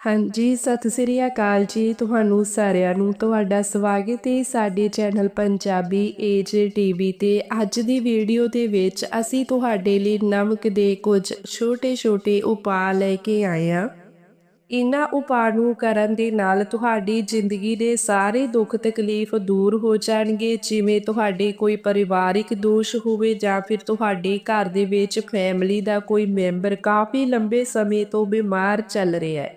ਹਾਂਜੀ, ਸਤਿ ਸ੍ਰੀ ਅਕਾਲ ਜੀ। ਤੁਹਾਨੂੰ ਸਾਰਿਆਂ ਨੂੰ ਤੁਹਾਡਾ ਸਵਾਗਤ ਹੈ ਸਾਡੇ ਚੈਨਲ ਪੰਜਾਬੀ ਏਜ ਟੀਵੀ ਤੇ। ਅੱਜ ਦੀ ਵੀਡੀਓ ਦੇ ਵਿੱਚ ਅਸੀਂ ਤੁਹਾਡੇ ਲਈ ਨਮਕ ਦੇ ਕੁਝ ਛੋਟੇ-ਛੋਟੇ ਉਪਾਅ ਲੈ ਕੇ ਆਏ ਹਾਂ। ਇਹਨਾਂ ਉਪਾਅ ਨੂੰ ਕਰਨ ਦੇ ਨਾਲ ਤੁਹਾਡੀ ਜ਼ਿੰਦਗੀ ਦੇ ਸਾਰੇ ਦੁੱਖ ਤਕਲੀਫ ਦੂਰ ਹੋ ਜਾਣਗੇ। ਜਿਵੇਂ ਤੁਹਾਡੇ ਕੋਈ ਪਰਿਵਾਰਿਕ ਦੋਸ਼ ਹੋਵੇ ਜਾਂ ਫਿਰ ਤੁਹਾਡੇ ਘਰ ਦੇ ਵਿੱਚ ਫੈਮਿਲੀ ਦਾ ਕੋਈ ਮੈਂਬਰ ਕਾਫੀ ਲੰਬੇ ਸਮੇਂ ਤੋਂ ਬਿਮਾਰ ਚੱਲ ਰਿਹਾ ਹੈ।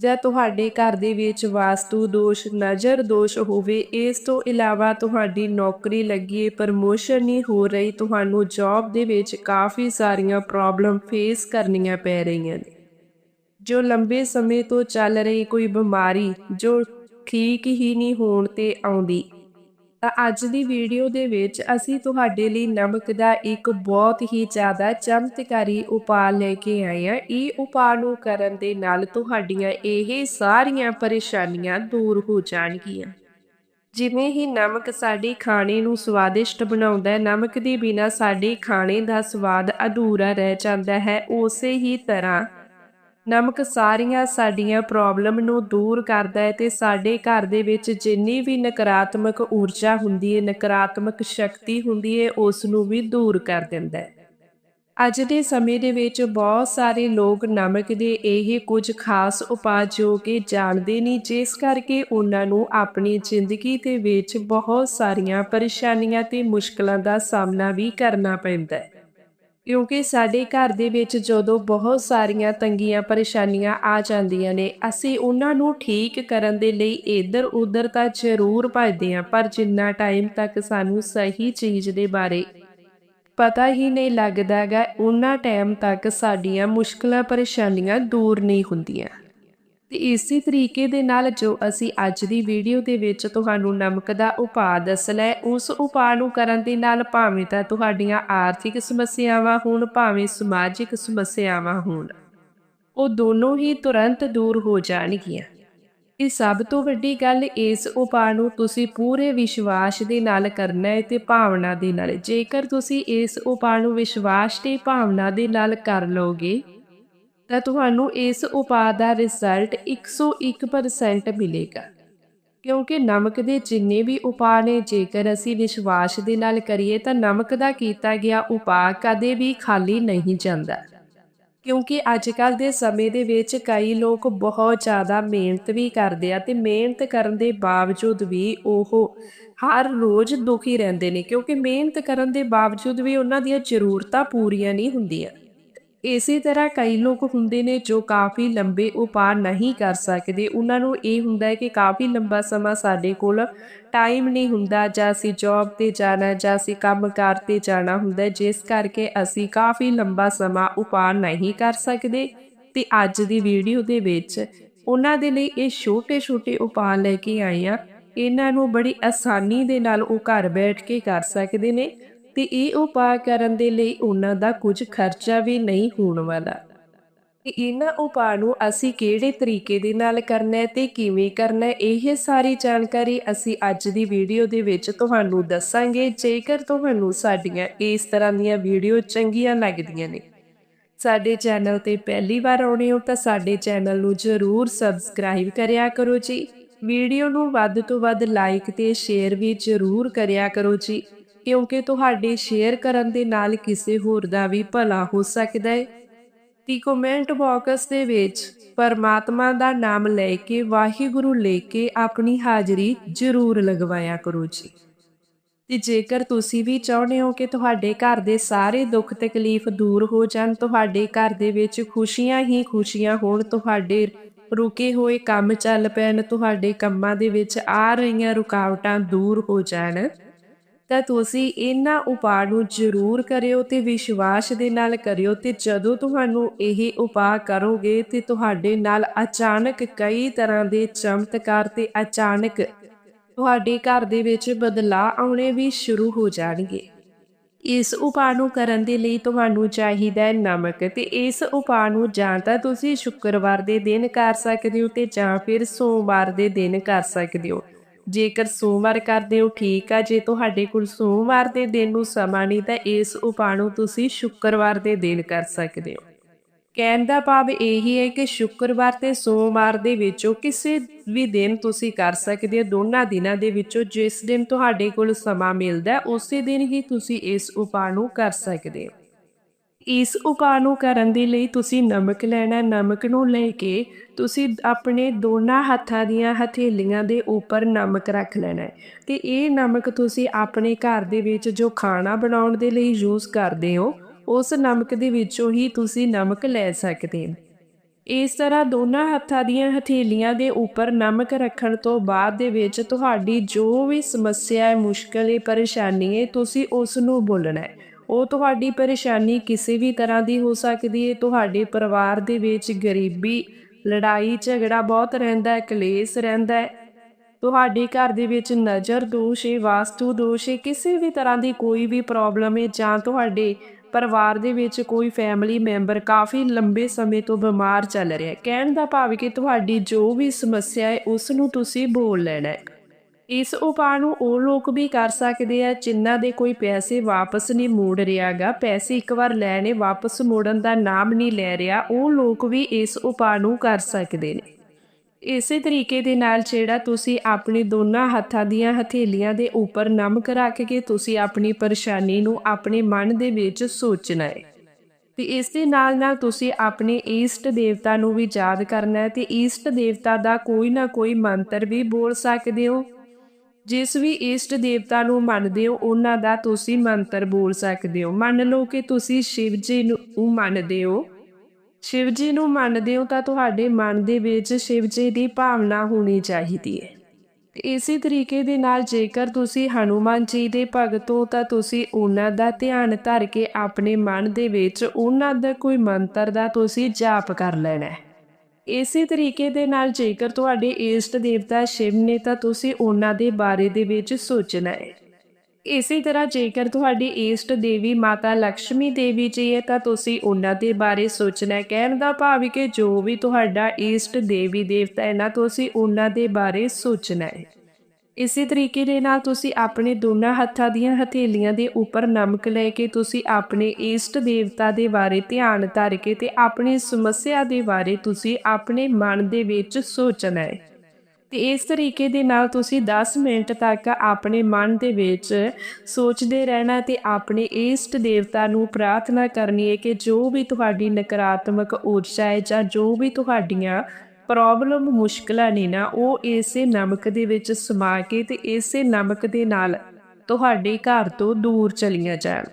ਜਾਂ ਤੁਹਾਡੇ ਘਰ ਦੇ ਵਿੱਚ ਵਾਸਤੂ ਦੋਸ਼, ਨਜ਼ਰ ਦੋਸ਼ ਹੋਵੇ, ਇਸ ਤੋਂ ਇਲਾਵਾ ਤੁਹਾਡੀ ਨੌਕਰੀ ਲੱਗੀ, ਪ੍ਰਮੋਸ਼ਨ ਨਹੀਂ ਹੋ ਰਹੀ, ਤੁਹਾਨੂੰ ਜੌਬ ਦੇ ਵਿੱਚ ਕਾਫੀ ਸਾਰੀਆਂ ਪ੍ਰੋਬਲਮ ਫੇਸ ਕਰਨੀਆਂ ਪੈ ਰਹੀਆਂ ਨੇ। ਜੋ ਲੰਬੇ ਸਮੇਂ ਤੋਂ ਚੱਲ ਰਹੀ ਕੋਈ ਬਿਮਾਰੀ, ਜੋ ਠੀਕ ਹੀ ਨਹੀਂ ਹੋਣ ਤੇ ਆਉਂਦੀ ਤਾਂ ਅੱਜ ਦੀ ਵੀਡੀਓ ਦੇ ਵਿੱਚ ਅਸੀਂ ਤੁਹਾਡੇ ਲਈ ਨਮਕ ਦਾ ਇੱਕ ਬਹੁਤ ਹੀ ਜ਼ਿਆਦਾ ਚਮਤਕਾਰੀ ਉਪਾਅ ਲੈ ਕੇ ਆਏ ਹਾਂ। ਇਹ ਉਪਾਅ ਨੂੰ ਕਰਨ ਦੇ ਨਾਲ ਤੁਹਾਡੀਆਂ ਇਹ ਸਾਰੀਆਂ ਪਰੇਸ਼ਾਨੀਆਂ ਦੂਰ ਹੋ ਜਾਣਗੀਆਂ। ਜਿਵੇਂ ਹੀ ਨਮਕ ਸਾਡੇ ਖਾਣੇ ਨੂੰ ਸਵਾਦਿਸ਼ਟ ਬਣਾਉਂਦਾ ਹੈ, ਨਮਕ ਦੇ ਬਿਨਾ ਸਾਡੇ ਖਾਣੇ ਦਾ ਸਵਾਦ ਅਧੂਰਾ ਰਹਿ ਜਾਂਦਾ ਹੈ, ਉਸੇ ਹੀ ਤਰ੍ਹਾਂ ਨਮਕ ਸਾਰੀਆਂ ਸਾਡੀਆਂ ਪ੍ਰੋਬਲਮ ਨੂੰ ਦੂਰ ਕਰਦਾ ਹੈ ਤੇ ਸਾਡੇ ਘਰ ਦੇ ਵਿੱਚ ਜਿੰਨੀ ਵੀ ਨਕਾਰਾਤਮਕ ਊਰਜਾ ਹੁੰਦੀ ਹੈ, ਨਕਾਰਾਤਮਕ ਸ਼ਕਤੀ ਹੁੰਦੀ ਹੈ ਉਸ ਨੂੰ ਵੀ ਦੂਰ ਕਰ ਦਿੰਦਾ ਹੈ। ਅੱਜ ਦੇ ਸਮੇਂ ਦੇ ਵਿੱਚ ਬਹੁਤ ਸਾਰੇ ਲੋਕ ਨਮਕ ਦੇ ਇਹ ਕੁਝ ਖਾਸ ਉਪਾਅ ਜੋ ਕਿ ਜਾਣਦੇ ਨਹੀਂ, ਜਿਸ ਕਰਕੇ ਉਹਨਾਂ ਨੂੰ ਆਪਣੀ ਜ਼ਿੰਦਗੀ ਦੇ ਵਿੱਚ ਬਹੁਤ ਸਾਰੀਆਂ ਪਰੇਸ਼ਾਨੀਆਂ ਤੇ ਮੁਸ਼ਕਲਾਂ ਦਾ ਸਾਹਮਣਾ ਵੀ ਕਰਨਾ ਪੈਂਦਾ ਹੈ। ਕਿਉਂਕਿ ਸਾਡੇ ਘਰ ਦੇ ਵਿੱਚ ਜਦੋਂ ਬਹੁਤ ਸਾਰੀਆਂ ਤੰਗੀਆਂ ਪਰੇਸ਼ਾਨੀਆਂ ਆ ਜਾਂਦੀਆਂ ਨੇ, ਅਸੀਂ ਉਹਨਾਂ ਨੂੰ ਠੀਕ ਕਰਨ ਦੇ ਲਈ ਇੱਧਰ ਉੱਧਰ ਤਾਂ ਜ਼ਰੂਰ ਭੱਜਦੇ ਹਾਂ, ਪਰ ਜਿੰਨਾ ਟਾਈਮ ਤੱਕ ਸਾਨੂੰ ਸਹੀ ਚੀਜ਼ ਦੇ ਬਾਰੇ ਪਤਾ ਹੀ ਨਹੀਂ ਲੱਗਦਾਗਾ ਉਹਨਾਂ ਟਾਈਮ ਤੱਕ ਸਾਡੀਆਂ ਮੁਸ਼ਕਲਾਂ ਪਰੇਸ਼ਾਨੀਆਂ ਦੂਰ ਨਹੀਂ ਹੁੰਦੀਆਂ। ਤੇ ਇਸੇ ਤਰੀਕੇ ਦੇ ਨਾਲ ਜੋ ਅਸੀਂ ਅੱਜ ਦੀ ਵੀਡੀਓ ਦੇ ਵਿੱਚ ਤੁਹਾਨੂੰ ਨਮਕ ਦਾ ਉਪਾਅ ਦੱਸਣਾ ਉਸ ਉਪਾਅ ਨੂੰ ਕਰਨ ਦੇ ਨਾਲ ਭਾਵੇਂ ਤਾਂ ਤੁਹਾਡੀਆਂ ਆਰਥਿਕ ਸਮੱਸਿਆਵਾਂ ਹੋਣ, ਭਾਵੇਂ ਸਮਾਜਿਕ ਸਮੱਸਿਆਵਾਂ ਹੋਣ, ਉਹ ਦੋਨੋਂ ਹੀ ਤੁਰੰਤ ਦੂਰ ਹੋ ਜਾਣਗੀਆਂ। ਇਹ ਸਭ ਤੋਂ ਵੱਡੀ ਗੱਲ ਇਸ ਉਪਾਅ ਨੂੰ ਤੁਸੀਂ ਪੂਰੇ ਵਿਸ਼ਵਾਸ ਦੇ ਨਾਲ ਕਰਨਾ ਹੈ ਤੇ ਭਾਵਨਾ ਦੇ ਨਾਲ। ਜੇਕਰ ਤੁਸੀਂ ਇਸ ਉਪਾਅ ਨੂੰ ਵਿਸ਼ਵਾਸ ਤੇ ਭਾਵਨਾ ਦੇ ਨਾਲ ਕਰ ਲਓਗੇ ਤਾਂ ਤੁਹਾਨੂੰ ਇਸ ਉਪਾਅ ਦਾ ਰਿਜ਼ਲਟ 101% ਮਿਲੇਗਾ। ਕਿਉਂਕਿ ਨਮਕ ਦੇ ਜਿੰਨੇ ਵੀ ਉਪਾਅ ਨੇ, ਜੇਕਰ ਅਸੀਂ ਵਿਸ਼ਵਾਸ ਦੇ ਨਾਲ ਕਰੀਏ, ਤਾਂ ਨਮਕ ਦਾ ਕੀਤਾ ਗਿਆ ਉਪਾਅ ਕਦੇ ਵੀ ਖਾਲੀ ਨਹੀਂ ਜਾਂਦਾ। ਕਿਉਂਕਿ ਅੱਜ ਕੱਲ ਦੇ ਸਮੇਂ ਦੇ ਵਿੱਚ ਕਈ ਲੋਕ ਬਹੁਤ ਜ਼ਿਆਦਾ ਮਿਹਨਤ ਵੀ ਕਰਦੇ ਆ ਤੇ ਮਿਹਨਤ ਕਰਨ ਦੇ ਬਾਵਜੂਦ ਵੀ ਉਹ ਹਰ ਰੋਜ਼ ਦੁਖੀ ਰਹਿੰਦੇ ਨੇ। ਕਿਉਂਕਿ ਮਿਹਨਤ ਕਰਨ ਦੇ ਬਾਵਜੂਦ ਵੀ ਉਹਨਾਂ ਦੀਆਂ ਜ਼ਰੂਰਤਾਂ ਪੂਰੀਆਂ ਨਹੀਂ ਹੁੰਦੀਆਂ। ਇਸੇ ਤਰ੍ਹਾਂ ਕਈ ਲੋਕ ਹੁੰਦੇ ਨੇ ਜੋ ਕਾਫੀ ਲੰਬੇ ਉਪਾਅ ਨਹੀਂ ਕਰ ਸਕਦੇ। ਉਹਨਾਂ ਨੂੰ ਇਹ ਹੁੰਦਾ ਹੈ ਕਿ ਕਾਫੀ ਲੰਬਾ ਸਮਾਂ ਸਾਡੇ ਕੋਲ ਟਾਈਮ ਨਹੀਂ ਹੁੰਦਾ। ਜਾਂ ਅਸੀਂ ਜੌਬ ਤੇ ਜਾਣਾ, ਜਾਂ ਅਸੀਂ ਕੰਮ ਕਰਤੇ ਜਾਣਾ ਹੁੰਦਾ ਜਿਸ ਕਰਕੇ ਅਸੀਂ ਕਾਫੀ ਲੰਬਾ ਸਮਾਂ ਉਪਾਅ ਨਹੀਂ ਕਰ ਸਕਦੇ। ਤੇ ਅੱਜ ਦੀ ਵੀਡੀਓ ਦੇ ਵਿੱਚ ਉਹਨਾਂ ਦੇ ਲਈ ਇਹ ਛੋਟੇ-ਛੋਟੇ ਉਪਾਅ ਲੈ ਕੇ ਆਏ ਆ ਇਹਨਾਂ ਨੂੰ ਬੜੀ ਆਸਾਨੀ ਦੇ ਨਾਲ ਉਹ ਘਰ ਬੈਠ ਕੇ ਕਰ ਸਕਦੇ ਨੇ। ਤੇ ਇਹ ਉਪਾਅ ਕਰਨ ਦੇ ਲਈ ਉਹਨਾਂ ਦਾ ਕੁਝ ਖਰਚਾ ਵੀ ਨਹੀਂ ਹੋਣ ਵਾਲਾ। ਤੇ ਇਹਨਾਂ ਉਪਾਅ ਨੂੰ ਅਸੀਂ ਕਿਹੜੇ ਤਰੀਕੇ ਦੇ ਨਾਲ ਕਰਨਾ ਹੈ ਤੇ ਕਿਵੇਂ ਕਰਨਾ ਹੈ, ਇਹ ਸਾਰੀ ਜਾਣਕਾਰੀ ਅਸੀਂ ਅੱਜ ਦੀ ਵੀਡੀਓ ਦੇ ਵਿੱਚ ਤੁਹਾਨੂੰ ਦੱਸਾਂਗੇ। ਜੇਕਰ ਤੁਹਾਨੂੰ ਸਾਡੀਆਂ ਇਸ ਤਰ੍ਹਾਂ ਦੀਆਂ ਵੀਡੀਓ ਚੰਗੀਆਂ ਲੱਗਦੀਆਂ ਨੇ, ਸਾਡੇ ਚੈਨਲ ਤੇ ਪਹਿਲੀ ਵਾਰ ਆਉਣੇ ਹੋ ਤਾਂ ਸਾਡੇ ਚੈਨਲ ਨੂੰ ਜ਼ਰੂਰ ਸਬਸਕ੍ਰਾਈਬ ਕਰਿਆ ਕਰੋ ਜੀ। ਵੀਡੀਓ ਨੂੰ ਵੱਧ ਤੋਂ ਵੱਧ ਲਾਈਕ ਤੇ ਸ਼ੇਅਰ ਵੀ ਜ਼ਰੂਰ ਕਰਿਆ ਕਰੋ ਜੀ। ਕਿਉਂਕਿ ਤੁਹਾਡੇ ਸ਼ੇਅਰ ਕਰਨ ਦੇ ਨਾਲ ਕਿਸੇ ਹੋਰ ਦਾ ਵੀ ਭਲਾ ਹੋ ਸਕਦਾ ਹੈ ਤੇ ਕਮੈਂਟ ਬਾਕਸ ਦੇ ਵਿੱਚ ਪਰਮਾਤਮਾ ਦਾ ਨਾਮ ਲੈ ਕੇ ਵਾਹਿਗੁਰੂ ਲੈ ਕੇ ਆਪਣੀ ਹਾਜ਼ਰੀ ਜ਼ਰੂਰ ਲਗਵਾਇਆ ਕਰੋ ਜੀ। ਤੇ ਜੇਕਰ ਤੁਸੀਂ ਵੀ ਚਾਹੁੰਦੇ ਹੋ ਕਿ ਤੁਹਾਡੇ ਘਰ ਦੇ ਸਾਰੇ ਦੁੱਖ ਤਕਲੀਫ ਦੂਰ ਹੋ ਜਾਣ, ਤੁਹਾਡੇ ਘਰ ਦੇ ਵਿੱਚ ਖੁਸ਼ੀਆਂ ਹੀ ਖੁਸ਼ੀਆਂ ਹੋਣ, ਤੁਹਾਡੇ ਰੁਕੇ ਹੋਏ ਕੰਮ ਚੱਲ ਪੈਣ, ਤੁਹਾਡੇ ਕੰਮਾਂ ਦੇ ਵਿੱਚ ਆ ਰਹੀਆਂ ਰੁਕਾਵਟਾਂ ਦੂਰ ਹੋ ਜਾਣ ਤਾਂ ਤੁਸੀਂ ਇਹਨਾਂ ਉਪਾਅ ਨੂੰ ਜ਼ਰੂਰ ਕਰਿਓ ਤੇ ਵਿਸ਼ਵਾਸ ਦੇ ਨਾਲ ਕਰਿਓ ਤੇ ਜਦੋਂ ਤੁਹਾਨੂੰ ਇਹ ਉਪਾਅ ਕਰੋਗੇ ਤੇ ਤੁਹਾਡੇ ਨਾਲ ਅਚਾਨਕ ਕਈ ਤਰ੍ਹਾਂ ਦੇ ਚਮਤਕਾਰ ਤੇ ਅਚਾਨਕ ਤੁਹਾਡੇ ਘਰ ਦੇ ਵਿੱਚ ਬਦਲਾਅ ਆਉਣੇ ਵੀ ਸ਼ੁਰੂ ਹੋ ਜਾਣਗੇ। ਇਸ ਉਪਾਅ ਨੂੰ ਕਰਨ ਦੇ ਲਈ ਤੁਹਾਨੂੰ ਚਾਹੀਦਾ ਹੈ ਨਮਕ ਤੇ ਇਸ ਉਪਾਅ ਨੂੰ ਜਾਂ ਤਾਂ ਤੁਸੀਂ ਸ਼ੁੱਕਰਵਾਰ ਦੇ ਦਿਨ ਕਰ ਸਕਦੇ ਹੋ ਤੇ ਜਾਂ ਫਿਰ ਸੋਮਵਾਰ ਦੇ ਦਿਨ ਕਰ ਸਕਦੇ ਹੋ। ਜੇਕਰ ਸੋਮਵਾਰ ਕਰਦੇ ਹੋ, ਠੀਕ ਆ। ਜੇ ਤੁਹਾਡੇ ਕੋਲ ਸੋਮਵਾਰ ਦੇ ਦਿਨ ਨੂੰ ਸਮਾਂ ਨਹੀਂ, ਤਾਂ ਇਸ ਉਪਾਅ ਨੂੰ ਤੁਸੀਂ ਸ਼ੁੱਕਰਵਾਰ ਦੇ ਦਿਨ ਕਰ ਸਕਦੇ ਹੋ। ਕਹਿਣ ਦਾ ਭਾਵ ਇਹੀ ਹੈ ਕਿ ਸ਼ੁੱਕਰਵਾਰ ਤੇ ਸੋਮਵਾਰ ਦੇ ਵਿੱਚੋਂ ਕਿਸੇ ਵੀ ਦਿਨ ਤੁਸੀਂ ਕਰ ਸਕਦੇ ਹੋ। ਦੋਨਾਂ ਦਿਨਾਂ ਦੇ ਵਿੱਚੋਂ ਜਿਸ ਦਿਨ ਤੁਹਾਡੇ ਕੋਲ ਸਮਾਂ ਮਿਲਦਾ, ਉਸੇ ਦਿਨ ਹੀ ਤੁਸੀਂ ਇਸ ਉਪਾਅ ਨੂੰ ਕਰ ਸਕਦੇ ਹੋ। ਇਸ ਉਪਾਅ ਨੂੰ ਕਰਨ ਦੇ ਲਈ ਤੁਸੀਂ ਨਮਕ ਲੈਣਾ, ਨਮਕ ਨੂੰ ਲੈ ਕੇ ਤੁਸੀਂ ਆਪਣੇ ਦੋਨਾਂ ਹੱਥਾਂ ਦੀਆਂ ਹਥੇਲੀਆਂ ਦੇ ਉੱਪਰ ਨਮਕ ਰੱਖ ਲੈਣਾ ਹੈ। ਤੇ ਇਹ ਨਮਕ ਤੁਸੀਂ ਆਪਣੇ ਘਰ ਦੇ ਵਿੱਚ ਜੋ ਖਾਣਾ ਬਣਾਉਣ ਦੇ ਲਈ ਯੂਜ਼ ਕਰਦੇ ਹੋ, ਉਸ ਨਮਕ ਦੇ ਵਿੱਚੋਂ ਹੀ ਤੁਸੀਂ ਨਮਕ ਲੈ ਸਕਦੇ ਹੋ। ਇਸ ਤਰ੍ਹਾਂ ਦੋਨਾਂ ਹੱਥਾਂ ਦੀਆਂ ਹਥੇਲੀਆਂ ਦੇ ਉੱਪਰ ਨਮਕ ਰੱਖਣ ਤੋਂ ਬਾਅਦ ਦੇ ਵਿੱਚ ਤੁਹਾਡੀ ਜੋ ਵੀ ਸਮੱਸਿਆ ਹੈ, ਮੁਸ਼ਕਲ ਹੈ, ਪਰੇਸ਼ਾਨੀ ਹੈ, ਤੁਸੀਂ ਉਸ ਨੂੰ ਬੋਲਣਾ ਹੈ। ਉਹ ਤੁਹਾਡੀ ਪਰੇਸ਼ਾਨੀ ਕਿਸੇ ਵੀ ਤਰ੍ਹਾਂ ਦੀ ਹੋ ਸਕਦੀ ਹੈ ਤੁਹਾਡੇ ਪਰਿਵਾਰ ਦੇ ਵਿੱਚ ਗਰੀਬੀ, ਲੜਾਈ, ਝਗੜਾ ਬਹੁਤ ਰਹਿੰਦਾ ਹੈ ਕਲੇਸ਼ ਰਹਿੰਦਾ ਹੈ ਤੁਹਾਡੇ ਘਰ ਦੇ ਵਿੱਚ ਨਜ਼ਰ ਦੋਸ਼ ਹੈ ਵਾਸਤੂ ਦੋਸ਼ ਹੈ ਕਿਸੇ ਵੀ ਤਰ੍ਹਾਂ ਦੀ ਕੋਈ ਵੀ ਪ੍ਰੋਬਲਮ ਹੈ ਜਾਂ ਤੁਹਾਡੇ ਪਰਿਵਾਰ ਦੇ ਵਿੱਚ ਕੋਈ ਫੈਮਿਲੀ ਮੈਂਬਰ ਕਾਫੀ ਲੰਬੇ ਸਮੇਂ ਤੋਂ ਬਿਮਾਰ ਚੱਲ ਰਿਹਾ ਹੈ ਕਹਿਣ ਦਾ ਭਾਵ ਕਿ ਤੁਹਾਡੀ ਜੋ ਵੀ ਸਮੱਸਿਆ ਹੈ ਉਸ ਨੂੰ ਤੁਸੀਂ ਬੋਲ ਲੈਣਾ ਹੈ ਇਸ ਉਪਾਅ ਨੂੰ ਉਹ ਲੋਕ ਵੀ ਕਰ ਸਕਦੇ ਆ ਜਿਨ੍ਹਾਂ ਦੇ ਕੋਈ ਪੈਸੇ ਵਾਪਸ ਨਹੀਂ ਮੋੜ ਰਿਹਾਗਾ। ਪੈਸੇ ਇੱਕ ਵਾਰ ਲੈਣੇ ਵਾਪਸ ਮੋੜਨ ਦਾ ਨਾਮ ਨਹੀਂ ਲੈ ਰਿਹਾ। ਉਹ ਲੋਕ ਵੀ ਇਸ ਉਪਾਅ ਨੂੰ ਕਰ ਸਕਦੇ ਨੇ। ਇਸੇ ਤਰੀਕੇ ਦੇ ਨਾਲ ਜਿਹੜਾ ਤੁਸੀਂ ਆਪਣੇ ਦੋਨਾਂ ਹੱਥਾਂ ਦੀਆਂ ਹਥੇਲੀਆਂ ਦੇ ਉੱਪਰ ਨਮਕ ਰੱਖ ਕੇ ਤੁਸੀਂ ਆਪਣੀ ਪਰੇਸ਼ਾਨੀ ਨੂੰ ਆਪਣੇ ਮਨ ਦੇ ਵਿੱਚ ਸੋਚਣਾ ਹੈ। ਤੇ ਇਸ ਦੇ ਨਾਲ ਨਾਲ ਤੁਸੀਂ ਆਪਣੇ ਈਸ਼ਟ ਦੇਵਤਾ ਨੂੰ ਵੀ ਯਾਦ ਕਰਨਾ ਹੈ ਤੇ ਈਸ਼ਟ ਦੇਵਤਾ ਦਾ ਕੋਈ ਨਾ ਕੋਈ ਮੰਤਰ ਵੀ ਬੋਲ ਸਕਦੇ ਹੋ। ਜਿਸ ਵੀ ਇਸ਼ਟ ਦੇਵਤਾ ਨੂੰ ਮੰਨਦੇ ਹੋ, ਉਹਨਾਂ ਦਾ ਤੁਸੀਂ ਮੰਤਰ ਬੋਲ ਸਕਦੇ ਹੋ। ਮੰਨ ਲਓ ਕਿ ਤੁਸੀਂ ਸ਼ਿਵ ਜੀ ਨੂੰ ਮੰਨਦੇ ਹੋ। ਸ਼ਿਵ ਜੀ ਨੂੰ ਮੰਨਦੇ ਹੋ ਤਾਂ ਤੁਹਾਡੇ ਮਨ ਦੇ ਵਿੱਚ ਸ਼ਿਵ ਜੀ ਦੀ ਭਾਵਨਾ ਹੋਣੀ ਚਾਹੀਦੀ ਹੈ। ਤੇ ਇਸੇ ਤਰੀਕੇ ਦੇ ਨਾਲ ਜੇਕਰ ਤੁਸੀਂ ਹਨੂਮਾਨ ਜੀ ਦੇ ਭਗਤ ਹੋ, ਤਾਂ ਤੁਸੀਂ ਉਹਨਾਂ ਦਾ ਧਿਆਨ ਧਰ ਕੇ ਆਪਣੇ ਮਨ ਦੇ ਵਿੱਚ ਉਹਨਾਂ ਦਾ ਕੋਈ ਮੰਤਰ ਦਾ ਤੁਸੀਂ ਜਾਪ ਕਰ ਲੈਣਾ ਹੈ। ਇਸੇ ਤਰੀਕੇ ਦੇ ਨਾਲ ਜੇਕਰ ਤੁਹਾਡੇ ਈਸ਼ਟ ਦੇਵਤਾ ਸ਼ਿਵ ਨੇ ਤਾਂ ਤੁਸੀਂ ਉਹਨਾਂ ਦੇ ਬਾਰੇ ਦੇ ਵਿੱਚ ਸੋਚਣਾ ਹੈ। ਇਸੇ ਤਰ੍ਹਾਂ ਜੇਕਰ ਤੁਹਾਡੀ ਈਸ਼ਟ ਦੇਵੀ ਮਾਤਾ ਲక్ష్ਮੀ ਦੇਵੀ ਜੀ ਹੈ ਤਾਂ ਤੁਸੀਂ ਉਹਨਾਂ ਦੇ ਬਾਰੇ ਸੋਚਣਾ ਹੈ। ਕਹਿਣ ਦਾ ਭਾਵ ਹੈ ਕਿ ਜੋ ਵੀ ਤੁਹਾਡਾ ਈਸ਼ਟ ਦੇਵੀ ਦੇਵਤਾ ਹੈ ਨਾ, ਤੁਸੀਂ ਉਹਨਾਂ ਦੇ ਬਾਰੇ ਸੋਚਣਾ ਹੈ। ਇਸੇ ਤਰੀਕੇ ਦੇ ਨਾਲ ਤੁਸੀਂ ਆਪਣੇ ਦੋਨਾਂ ਹੱਥਾਂ ਦੀਆਂ ਹਥੇਲੀਆਂ ਦੇ ਉੱਪਰ ਨਮਕ ਲੈ ਕੇ ਤੁਸੀਂ ਆਪਣੇ ਈਸ਼ਟ ਦੇਵਤਾ ਦੇ ਬਾਰੇ ਧਿਆਨ ਧਰ ਕੇ ਤੇ ਆਪਣੀ ਸਮੱਸਿਆ ਦੇ ਬਾਰੇ ਤੁਸੀਂ ਆਪਣੇ ਮਨ ਦੇ ਵਿੱਚ ਸੋਚਣਾ ਹੈ। ਤੇ ਇਸ ਤਰੀਕੇ ਦੇ ਨਾਲ ਤੁਸੀਂ 10 ਮਿੰਟ ਤੱਕ ਆਪਣੇ ਮਨ ਦੇ ਵਿੱਚ ਸੋਚਦੇ ਰਹਿਣਾ ਤੇ ਆਪਣੇ ਈਸ਼ਟ ਦੇਵਤਾ ਨੂੰ ਪ੍ਰਾਰਥਨਾ ਕਰਨੀ ਹੈ ਕਿ ਜੋ ਵੀ ਤੁਹਾਡੀ ਨਕਾਰਾਤਮਕ ਊਰਜਾ ਹੈ ਜਾਂ ਜੋ ਵੀ ਤੁਹਾਡੀਆਂ ਪ੍ਰੋਬਲਮ ਮੁਸ਼ਕਲਾਂ ਨੇ ਨਾ, ਉਹ ਇਸੇ ਨਮਕ ਦੇ ਵਿੱਚ ਸਮਾ ਕੇ ਤੇ ਇਸੇ ਨਮਕ ਦੇ ਨਾਲ ਤੁਹਾਡੇ ਘਰ ਤੋਂ ਦੂਰ ਚਲੀਆਂ ਜਾਣ।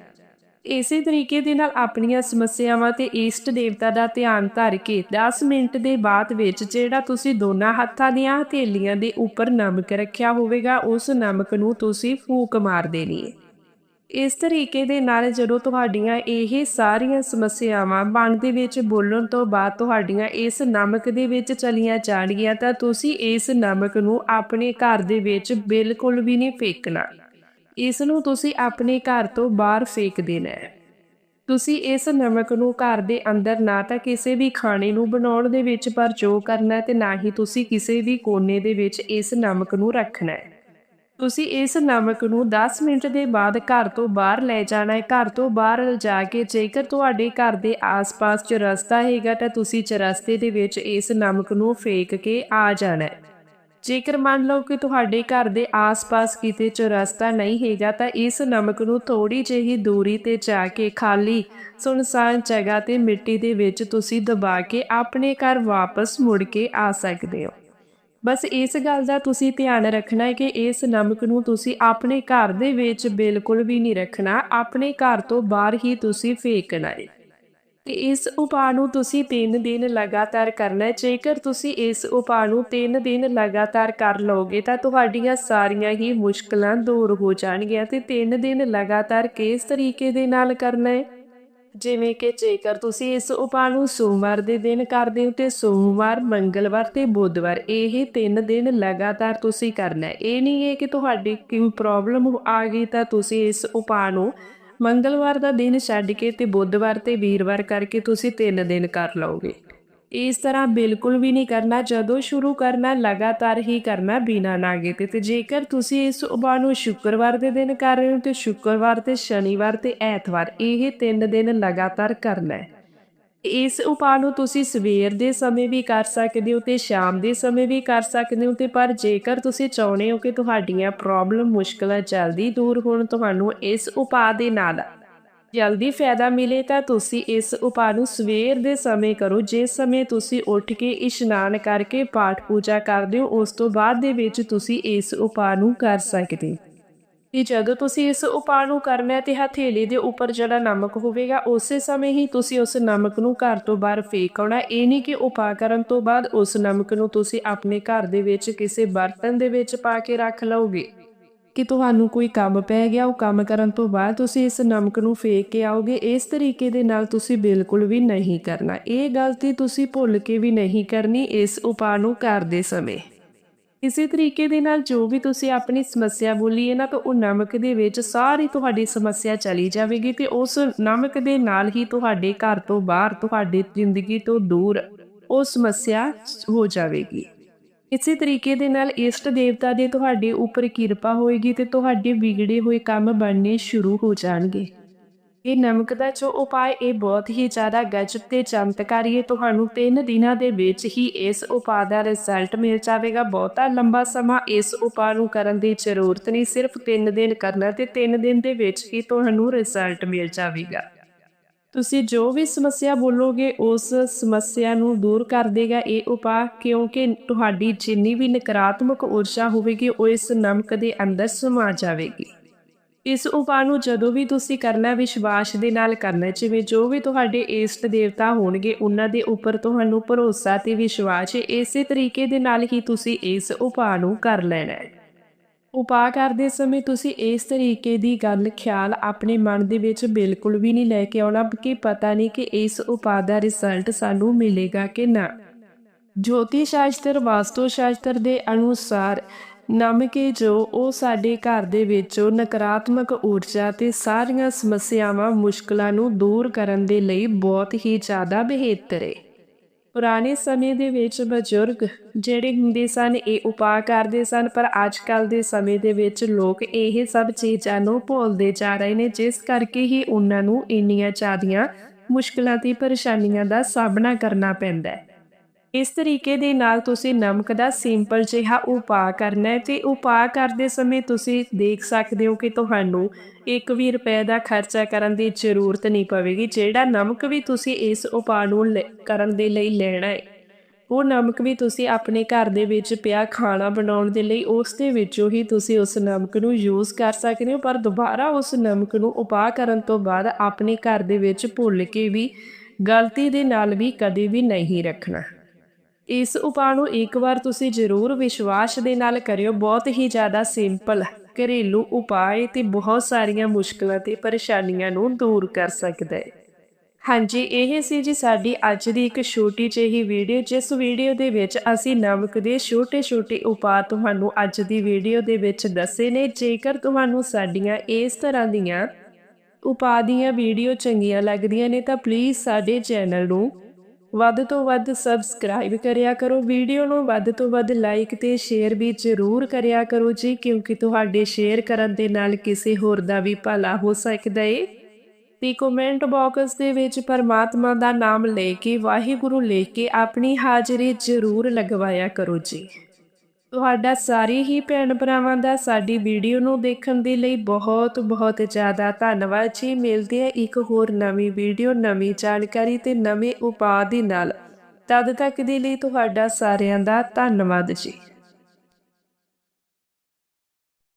ਇਸੇ ਤਰੀਕੇ ਦੇ ਨਾਲ ਆਪਣੀਆਂ ਸਮੱਸਿਆਵਾਂ ਤੇ ਈਸ਼ਟ ਦੇਵਤਾ ਦਾ ਧਿਆਨ ਧਰ ਕੇ 10 ਮਿੰਟ ਦੇ ਬਾਅਦ ਵਿੱਚ ਜਿਹੜਾ ਤੁਸੀਂ ਦੋਨਾਂ ਹੱਥਾਂ ਦੀਆਂ ਹਥੇਲੀਆਂ ਦੇ ਉੱਪਰ ਨਮਕ ਰੱਖਿਆ ਹੋਵੇਗਾ, ਉਸ ਨਮਕ ਨੂੰ ਤੁਸੀਂ ਫੂਕ ਮਾਰ ਦੇਣੀ ਹੈ ਇਸ ਤਰੀਕੇ ਦੇ ਨਾਲ ਜਦੋਂ ਤੁਹਾਡੀਆਂ ਇਹ ਸਾਰੀਆਂ ਸਮੱਸਿਆਵਾਂ ਮਨ ਦੇ ਵਿੱਚ ਬੋਲਣ ਤੋਂ ਬਾਅਦ ਤੁਹਾਡੀਆਂ ਇਸ ਨਮਕ ਦੇ ਵਿੱਚ ਚਲੀਆਂ ਜਾਣਗੀਆਂ, ਤਾਂ ਤੁਸੀਂ ਇਸ ਨਮਕ ਨੂੰ ਆਪਣੇ ਘਰ ਦੇ ਵਿੱਚ ਬਿਲਕੁਲ ਵੀ ਨਹੀਂ ਫੇਕਣਾ। ਇਸ ਨੂੰ ਤੁਸੀਂ ਆਪਣੇ ਘਰ ਤੋਂ ਬਾਹਰ ਫੇਕ ਦੇਣਾ ਹੈ। ਤੁਸੀਂ ਇਸ ਨਮਕ ਨੂੰ ਘਰ ਦੇ ਅੰਦਰ ਨਾ ਤਾਂ ਕਿਸੇ ਵੀ ਖਾਣੇ ਨੂੰ ਬਣਾਉਣ ਦੇ ਵਿੱਚ ਪਰਚੋ ਕਰਨਾ ਹੈ ਤੇ ਨਾ ਹੀ ਤੁਸੀਂ ਕਿਸੇ ਵੀ ਕੋਨੇ ਦੇ ਵਿੱਚ ਇਸ ਨਮਕ ਨੂੰ ਰੱਖਣਾ ਹੈ। ਤੁਸੀਂ ਇਸ ਨਮਕ ਨੂੰ 10 ਮਿੰਟ ਦੇ ਬਾਅਦ ਘਰ ਤੋਂ ਬਾਹਰ ਲੈ ਜਾਣਾ ਹੈ। ਘਰ ਤੋਂ ਬਾਹਰ ਜਾ ਕੇ ਜੇਕਰ ਤੁਹਾਡੇ ਘਰ ਦੇ ਆਸ-ਪਾਸ ਚਰਸਤਾ ਹੈਗਾ ਤਾਂ ਤੁਸੀਂ ਚਰਸਤੇ ਦੇ ਵਿੱਚ ਇਸ ਨਮਕ ਨੂੰ ਫੇਕ ਕੇ ਆ ਜਾਣਾ ਹੈ। ਜੇਕਰ ਮੰਨ ਲਓ ਕਿ ਤੁਹਾਡੇ ਘਰ ਦੇ ਆਸ-ਪਾਸ ਕਿਤੇ ਚੁਰਸਤਾ ਨਹੀਂ ਹੈਗਾ ਤਾਂ ਇਸ ਨਮਕ ਨੂੰ ਥੋੜੀ ਜਿਹੀ ਦੂਰੀ ਤੇ ਜਾ ਕੇ ਖਾਲੀ, ਸੁਨਸਾਨ ਜਗ੍ਹਾ ਤੇ ਮਿੱਟੀ ਦੇ ਵਿੱਚ ਤੁਸੀਂ ਦਬਾ ਕੇ ਆਪਣੇ ਘਰ ਵਾਪਸ ਮੁੜ ਕੇ ਆ ਸਕਦੇ ਹੋ। ਬਸ ਇਸ ਗੱਲ ਦਾ ਤੁਸੀਂ ਧਿਆਨ ਰੱਖਣਾ ਹੈ ਕਿ ਇਸ ਨਮਕ ਨੂੰ ਤੁਸੀਂ ਆਪਣੇ ਘਰ ਦੇ ਵਿੱਚ ਬਿਲਕੁਲ ਵੀ ਨਹੀਂ ਰੱਖਣਾ। ਆਪਣੇ ਘਰ ਤੋਂ ਬਾਹਰ ਹੀ ਤੁਸੀਂ ਫੇਕਣਾ ਹੈ। ਤੇ ਇਸ ਉਪਾਅ ਨੂੰ ਤੁਸੀਂ 3 ਦਿਨ ਲਗਾਤਾਰ ਕਰਨਾ ਹੈ। ਜੇਕਰ ਤੁਸੀਂ ਇਸ ਉਪਾਅ ਨੂੰ 3 ਦਿਨ ਲਗਾਤਾਰ ਕਰ ਲਓਗੇ ਤਾਂ ਤੁਹਾਡੀਆਂ ਸਾਰੀਆਂ ਹੀ ਮੁਸ਼ਕਲਾਂ ਦੂਰ ਹੋ ਜਾਣਗੀਆਂ ਤੇ 3 ਦਿਨ ਲਗਾਤਾਰ ਕਿਸ ਤਰੀਕੇ ਦੇ ਨਾਲ ਕਰਨਾ ਹੈ? ਜਿਵੇਂ ਕਿ ਜੇਕਰ ਤੁਸੀਂ ਇਸ ਉਪਾਅ ਨੂੰ ਸੋਮਵਾਰ ਦੇ ਦਿਨ ਕਰਦੇ ਹੋ ਤੇ ਸੋਮਵਾਰ, ਮੰਗਲਵਾਰ ਤੇ ਬੁੱਧਵਾਰ, ਇਹ ਤਿੰਨ ਦਿਨ ਲਗਾਤਾਰ ਤੁਸੀਂ ਕਰਨਾ ਹੈ। ਇਹ ਨਹੀਂ ਹੈ ਕਿ ਤੁਹਾਡੀ ਕੋਈ ਪ੍ਰੋਬਲਮ ਆ ਗਈ ਤਾਂ ਤੁਸੀਂ ਇਸ ਉਪਾਅ ਨੂੰ ਮੰਗਲਵਾਰ ਦਾ ਦਿਨ ਛੱਡ ਕੇ ਤੇ ਬੁੱਧਵਾਰ ਤੇ ਵੀਰਵਾਰ ਕਰਕੇ ਤੁਸੀਂ ਤਿੰਨ ਦਿਨ ਕਰ ਲਓਗੇ। ਇਸ ਤਰ੍ਹਾਂ ਬਿਲਕੁਲ ਵੀ ਨਹੀਂ ਕਰਨਾ, ਜਦੋਂ ਸ਼ੁਰੂ ਕਰਨਾ, ਲਗਾਤਾਰ ਹੀ ਕਰਨਾ ਬਿਨਾ ਨਾਗੇ ਤੇ। ਤੇ ਜੇਕਰ ਤੁਸੀਂ ਇਸ ਉਪਾਅ ਨੂੰ ਸ਼ੁੱਕਰਵਾਰ ਦੇ ਦਿਨ ਕਰ ਰਹੇ ਹੋ, ਤੇ ਸ਼ੁੱਕਰਵਾਰ ਤੇ ਸ਼ਨੀਵਾਰ ਤੇ ਐਤਵਾਰ ਇਹ ਤਿੰਨ ਦਿਨ ਲਗਾਤਾਰ ਕਰਨਾ ਹੈ। ਇਸ ਉਪਾਅ ਨੂੰ ਤੁਸੀਂ ਸਵੇਰ ਦੇ ਸਮੇਂ ਵੀ ਕਰ ਸਕਦੇ ਹੋ ਤੇ ਸ਼ਾਮ ਦੇ ਸਮੇਂ ਵੀ ਕਰ ਸਕਦੇ ਹੋ ਤੇ ਪਰ ਜੇਕਰ ਤੁਸੀਂ ਚਾਹੁੰਦੇ ਹੋ ਕਿ ਤੁਹਾਡੀਆਂ ਪ੍ਰੋਬਲਮ ਮੁਸ਼ਕਲਾਂ ਜਲਦੀ ਦੂਰ ਹੋਣ, ਤੁਹਾਨੂੰ ਇਸ ਉਪਾਅ ਦੇ ਨਾਲ ਜਲਦੀ ਫਾਇਦਾ ਮਿਲੇ ਤਾਂ ਤੁਸੀਂ ਇਸ ਉਪਾਅ ਨੂੰ ਸਵੇਰ ਦੇ ਸਮੇਂ ਕਰੋ। ਜਿਸ ਸਮੇਂ ਤੁਸੀਂ ਉੱਠ ਕੇ ਇਸ਼ਨਾਨ ਕਰਕੇ ਪਾਠ ਪੂਜਾ ਕਰਦੇ ਹੋ, ਉਸ ਤੋਂ ਬਾਅਦ ਦੇ ਵਿੱਚ ਤੁਸੀਂ ਇਸ ਉਪਾਅ ਨੂੰ ਕਰ ਸਕਦੇ ਹੋ। ਜਦੋਂ ਤੁਸੀਂ ਇਸ ਉਪਾਅ ਨੂੰ ਕਰਨਾ ਹੈ ਤੇ ਹਥੇਲੀ ਦੇ ਉੱਪਰ ਜਿਹੜਾ ਨਮਕ ਹੋਵੇਗਾ, ਉਸੇ ਸਮੇਂ ਹੀ ਤੁਸੀਂ ਉਸ ਨਮਕ ਨੂੰ ਘਰ ਤੋਂ ਬਾਹਰ ਫੇਕ ਆਉਣਾ ਇਹ ਨਹੀਂ ਕਿ ਉਪਾਅ ਕਰਨ ਤੋਂ ਬਾਅਦ ਉਸ ਨਮਕ ਨੂੰ ਤੁਸੀਂ ਆਪਣੇ ਘਰ ਦੇ ਵਿੱਚ ਕਿਸੇ ਬਰਤਨ ਦੇ ਵਿੱਚ ਪਾ ਕੇ ਰੱਖ ਲਓਗੇ। ਕਿ ਤੁਹਾਨੂੰ ਕੋਈ ਕੰਮ ਪੈ ਗਿਆ, ਉਹ ਕੰਮ ਕਰਨ ਤੋਂ ਬਾਅਦ ਤੁਸੀਂ ਇਸ ਨਮਕ ਨੂੰ ਫੇਕ ਕੇ ਆਓਗੇ, ਇਸ ਤਰੀਕੇ ਦੇ ਨਾਲ ਤੁਸੀਂ ਬਿਲਕੁਲ ਵੀ ਨਹੀਂ ਕਰਨਾ। ਇਹ ਗਲਤੀ ਤੁਸੀਂ ਭੁੱਲ ਕੇ ਵੀ ਨਹੀਂ ਕਰਨੀ ਇਸ ਉਪਾਅ ਨੂੰ ਕਰਦੇ ਸਮੇਂ। ਇਸੇ ਤਰੀਕੇ ਦੇ ਨਾਲ ਜੋ ਵੀ ਤੁਸੀਂ ਆਪਣੀ ਸਮੱਸਿਆ ਬੋਲੀ ਹੈ ਨਾ, ਤਾਂ ਉਹ ਨਮਕ ਦੇ ਵਿੱਚ ਸਾਰੀ ਤੁਹਾਡੀ ਸਮੱਸਿਆ ਚਲੀ ਜਾਵੇਗੀ ਤੇ ਉਸ ਨਮਕ ਦੇ ਨਾਲ ਹੀ ਤੁਹਾਡੇ ਘਰ ਤੋਂ ਬਾਹਰ, ਤੁਹਾਡੀ ਜ਼ਿੰਦਗੀ ਤੋਂ ਦੂਰ ਉਹ ਸਮੱਸਿਆ ਹੋ ਜਾਵੇਗੀ। ਇਸੇ ਤਰੀਕੇ ਦੇ ਨਾਲ ਇਸ਼ਟ ਦੇਵਤਾ ਦੀ ਤੁਹਾਡੇ ਉੱਪਰ ਕਿਰਪਾ ਹੋਏਗੀ ਤੇ ਤੁਹਾਡੇ ਵਿਗੜੇ ਹੋਏ ਕੰਮ ਬਣਨੇ ਸ਼ੁਰੂ ਹੋ ਜਾਣਗੇ। ਇਹ ਨਮਕ ਦਾ ਜੋ ਉਪਾਅ ਇਹ ਬਹੁਤ ਹੀ ਜ਼ਿਆਦਾ ਗਜਬ ਤੇ ਚਮਤਕਾਰੀ ਹੈ। ਤੁਹਾਨੂੰ 3 ਦਿਨਾਂ ਦੇ ਵਿੱਚ ਹੀ ਇਸ ਉਪਾਅ ਦਾ ਰਿਜ਼ਲਟ ਮਿਲ ਜਾਵੇਗਾ। ਬਹੁਤਾ ਲੰਬਾ ਸਮਾਂ ਇਸ ਉਪਾਅ ਨੂੰ ਕਰਨ ਦੀ ਜ਼ਰੂਰਤ ਨਹੀਂ। ਸਿਰਫ 3 ਦਿਨ ਕਰਨਾ ਤੇ 3 ਦਿਨ ਦੇ ਵਿੱਚ ਹੀ ਤੁਹਾਨੂੰ ਰਿਜ਼ਲਟ ਮਿਲ ਜਾਵੇਗਾ। ਤੁਸੀਂ ਜੋ ਵੀ ਸਮੱਸਿਆ ਬੋਲੋਗੇ, ਉਸ ਸਮੱਸਿਆ ਨੂੰ ਦੂਰ ਕਰ ਦੇਗਾ ਇਹ ਉਪਾਅ, ਕਿਉਂਕਿ ਤੁਹਾਡੀ ਜਿੰਨੀ ਵੀ ਨਕਾਰਾਤਮਕ ਊਰਜਾ ਹੋਵੇਗੀ, ਉਹ ਇਸ ਨਮਕ ਦੇ ਅੰਦਰ ਸਮਾ ਜਾਵੇਗੀ। ਇਸ ਉਪਾਅ ਨੂੰ ਜਦੋਂ ਵੀ ਤੁਸੀਂ ਕਰਨਾ, ਵਿਸ਼ਵਾਸ ਦੇ ਨਾਲ ਕਰਨਾ, ਜਿਵੇਂ ਜੋ ਵੀ ਤੁਹਾਡੇ ਇਸ਼ਟ ਦੇਵਤਾ ਹੋਣਗੇ, ਉਹਨਾਂ ਦੇ ਉੱਪਰ ਤੁਹਾਨੂੰ ਭਰੋਸਾ ਤੇ ਵਿਸ਼ਵਾਸ ਇਸੇ ਤਰੀਕੇ ਦੇ ਨਾਲ ਹੀ ਤੁਸੀਂ ਇਸ ਉਪਾਅ ਨੂੰ ਕਰ ਲੈਣਾ ਹੈ। ਉਪਾਅ ਕਰਦੇ ਸਮੇਂ ਤੁਸੀਂ ਇਸ ਤਰੀਕੇ ਦੀ ਗੱਲ ਖਿਆਲ ਆਪਣੇ ਮਨ ਦੇ ਵਿੱਚ ਬਿਲਕੁਲ ਵੀ ਨਹੀਂ ਲੈ ਕੇ ਆਉਣਾ ਕਿ ਪਤਾ ਨਹੀਂ ਕਿ ਇਸ ਉਪਾਅ ਦਾ ਰਿਜ਼ਲਟ ਸਾਨੂੰ ਮਿਲੇਗਾ ਕਿ ਨਾ। ਜੋਤੀ ਸ਼ਾਸਤਰ ਵਾਸਤੂ ਸ਼ਾਸਤਰ ਦੇ ਅਨੁਸਾਰ ਨਮਕੇ ਜੋ ਉਹ ਸਾਡੇ ਘਰ ਦੇ ਵਿੱਚੋਂ ਨਕਾਰਾਤਮਕ ਊਰਜਾ ਤੇ ਸਾਰੀਆਂ ਸਮੱਸਿਆਵਾਂ ਮੁਸ਼ਕਲਾਂ ਨੂੰ ਦੂਰ ਕਰਨ ਦੇ ਲਈ ਬਹੁਤ ਹੀ ਜ਼ਿਆਦਾ ਬਿਹਤਰ ਹੈ ਪੁਰਾਣੇ ਸਮੇਂ ਦੇ ਵਿੱਚ ਬਜ਼ੁਰਗ ਜਿਹੜੇ ਹੁੰਦੇ ਸਨ, ਇਹ ਉਪਾਅ ਕਰਦੇ ਸਨ, ਪਰ ਅੱਜ ਕੱਲ ਦੇ ਸਮੇਂ ਦੇ ਵਿੱਚ ਲੋਕ ਇਹ ਸਭ ਚੀਜ਼ਾਂ ਨੂੰ ਭੁੱਲਦੇ ਜਾ ਰਹੇ ਨੇ, ਜਿਸ ਕਰਕੇ ਹੀ ਉਹਨਾਂ ਨੂੰ ਇੰਨੀਆਂ ਜ਼ਿਆਦੀਆਂ ਮੁਸ਼ਕਲਾਂ ਤੇ ਪਰੇਸ਼ਾਨੀਆਂ ਦਾ ਸਾਹਮਣਾ ਕਰਨਾ ਪੈਂਦਾ ਹੈ। ਇਸ ਤਰੀਕੇ ਦੇ ਨਾਲ ਤੁਸੀਂ ਨਮਕ ਦਾ ਸਿੰਪਲ ਜਿਹਾ ਉਪਾਅ ਕਰਨਾ ਹੈ ਤੇ ਉਪਾਅ ਕਰਦੇ ਸਮੇਂ ਤੁਸੀਂ ਦੇਖ ਸਕਦੇ ਹੋ ਕਿ ਤੁਹਾਨੂੰ 1 ਵੀ ਰੁਪਏ ਦਾ ਖਰਚਾ ਕਰਨ ਦੀ ਜ਼ਰੂਰਤ ਨਹੀਂ ਪਵੇਗੀ, ਜਿਹੜਾ ਨਮਕ ਵੀ ਤੁਸੀਂ ਇਸ ਉਪਾਅ ਨੂੰ ਕਰਨ ਦੇ ਲਈ ਲੈਣਾ ਹੈ। ਉਹ ਨਮਕ ਵੀ ਤੁਸੀਂ ਆਪਣੇ ਘਰ ਦੇ ਵਿੱਚ ਪਿਆ ਖਾਣਾ ਬਣਾਉਣ ਦੇ ਲਈ ਉਸ ਦੇ ਵਿੱਚੋਂ ਹੀ ਤੁਸੀਂ ਉਸ ਨਮਕ ਨੂੰ ਯੂਜ਼ ਕਰ ਸਕਦੇ ਹੋ, ਪਰ ਦੁਬਾਰਾ ਉਸ ਨਮਕ ਨੂੰ ਉਪਾਅ ਕਰਨ ਤੋਂ ਬਾਅਦ ਆਪਣੇ ਘਰ ਦੇ ਵਿੱਚ ਭੁੱਲ ਕੇ ਵੀ ਗਲਤੀ ਦੇ ਨਾਲ ਵੀ ਕਦੇ ਵੀ ਨਹੀਂ ਰੱਖਣਾ। ਇਸ ਉਪਾਅ ਨੂੰ ਇੱਕ ਵਾਰ ਤੁਸੀਂ ਜ਼ਰੂਰ ਵਿਸ਼ਵਾਸ ਦੇ ਨਾਲ ਕਰਿਓ, ਬਹੁਤ ਹੀ ਜ਼ਿਆਦਾ ਸਿੰਪਲ ਘਰੇਲੂ ਉਪਾਅ ਤੇ ਬਹੁਤ ਸਾਰੀਆਂ ਮੁਸ਼ਕਲਾਂ ਤੇ ਪਰੇਸ਼ਾਨੀਆਂ ਨੂੰ ਦੂਰ ਕਰ ਸਕਦਾ ਹੈ। ਹਾਂਜੀ, ਇਹ ਸੀ ਜੀ ਸਾਡੀ ਅੱਜ ਦੀ ਇੱਕ ਛੋਟੀ ਜਿਹੀ ਵੀਡੀਓ, ਜਿਸ ਵੀਡੀਓ ਦੇ ਵਿੱਚ ਅਸੀਂ ਨਮਕ ਦੇ ਛੋਟੇ-ਛੋਟੇ ਉਪਾਅ ਤੁਹਾਨੂੰ ਅੱਜ ਦੀ ਵੀਡੀਓ ਦੇ ਵਿੱਚ ਦੱਸੇ ਨੇ। ਜੇਕਰ ਤੁਹਾਨੂੰ ਸਾਡੀਆਂ ਇਸ ਤਰ੍ਹਾਂ ਦੀਆਂ ਉਪਾਅ ਦੀਆਂ ਵੀਡੀਓ ਚੰਗੀਆਂ ਲੱਗਦੀਆਂ ਨੇ ਤਾਂ ਪਲੀਜ਼ ਸਾਡੇ ਚੈਨਲ ਨੂੰ ਵੱਧ ਤੋਂ ਵੱਧ ਸਬਸਕ੍ਰਾਈਬ ਕਰਿਆ ਕਰੋ ਵੀਡੀਓ ਨੂੰ ਵੱਧ ਤੋਂ ਵੱਧ ਲਾਈਕ ਤੇ ਸ਼ੇਅਰ ਵੀ ਜ਼ਰੂਰ ਕਰਿਆ ਕਰੋ ਜੀ, ਕਿਉਂਕਿ ਤੁਹਾਡੇ ਸ਼ੇਅਰ ਕਰਨ ਦੇ ਨਾਲ ਕਿਸੇ ਹੋਰ ਦਾ ਵੀ ਭਲਾ ਹੋ ਸਕਦਾ ਏ। ਤੇ ਕਮੈਂਟ ਬਾਕਸ ਦੇ ਵਿੱਚ ਪਰਮਾਤਮਾ ਦਾ ਨਾਮ ਲੈ ਕੇ, ਵਾਹਿਗੁਰੂ ਲੈ ਕੇ ਆਪਣੀ ਹਾਜ਼ਰੀ ਜ਼ਰੂਰ ਲਗਵਾਇਆ ਕਰੋ ਜੀ। ਤੁਹਾਡਾ ਸਾਰੇ ਹੀ ਭੈਣ ਭਰਾਵਾਂ ਦਾ ਸਾਡੀ ਵੀਡੀਓ ਨੂੰ ਦੇਖਣ ਦੇ ਲਈ ਬਹੁਤ ਬਹੁਤ ਜ਼ਿਆਦਾ ਧੰਨਵਾਦ ਜੀ। ਮਿਲਦੇ ਆ ਇੱਕ ਹੋਰ ਨਵੀਂ ਵੀਡੀਓ, ਨਵੀਂ ਜਾਣਕਾਰੀ ਤੇ ਨਵੇਂ ਉਪਾਅ ਦੇ ਨਾਲ। ਤਦ ਤੱਕ ਦੇ ਲਈ ਤੁਹਾਡਾ ਸਾਰਿਆਂ ਦਾ ਧੰਨਵਾਦ ਜੀ।